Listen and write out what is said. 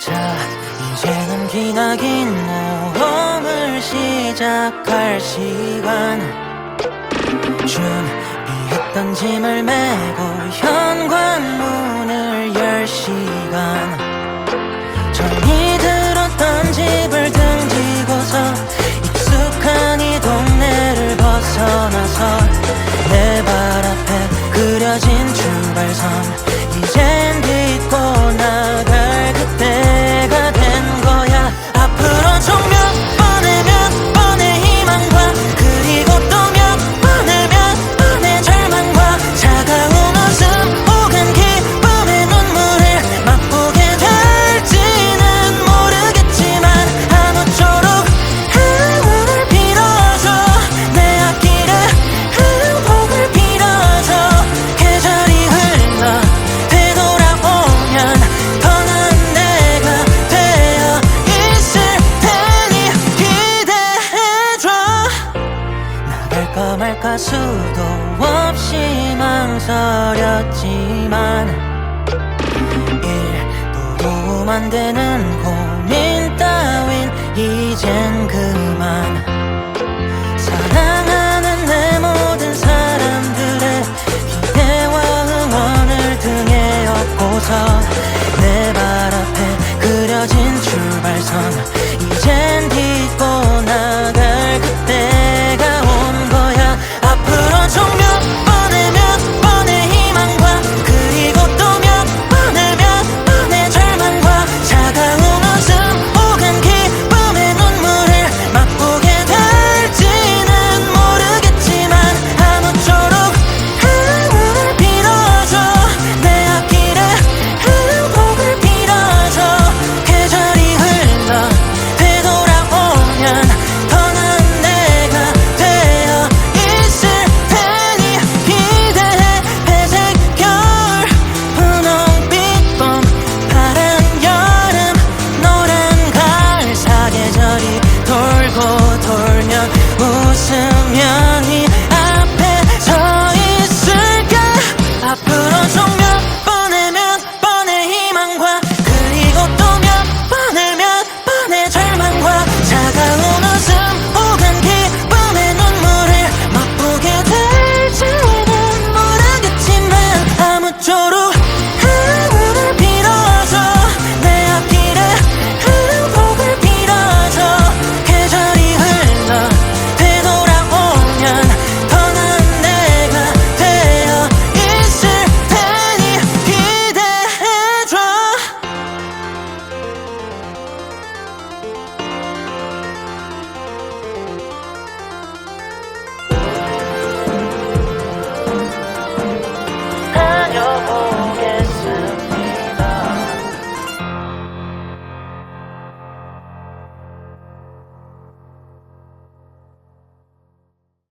자 이제는 기나긴 모험을 시작할 시간. 준비했던 짐을 메고 현관 할 수도 없이 망설였지만 일부로 만드는 고민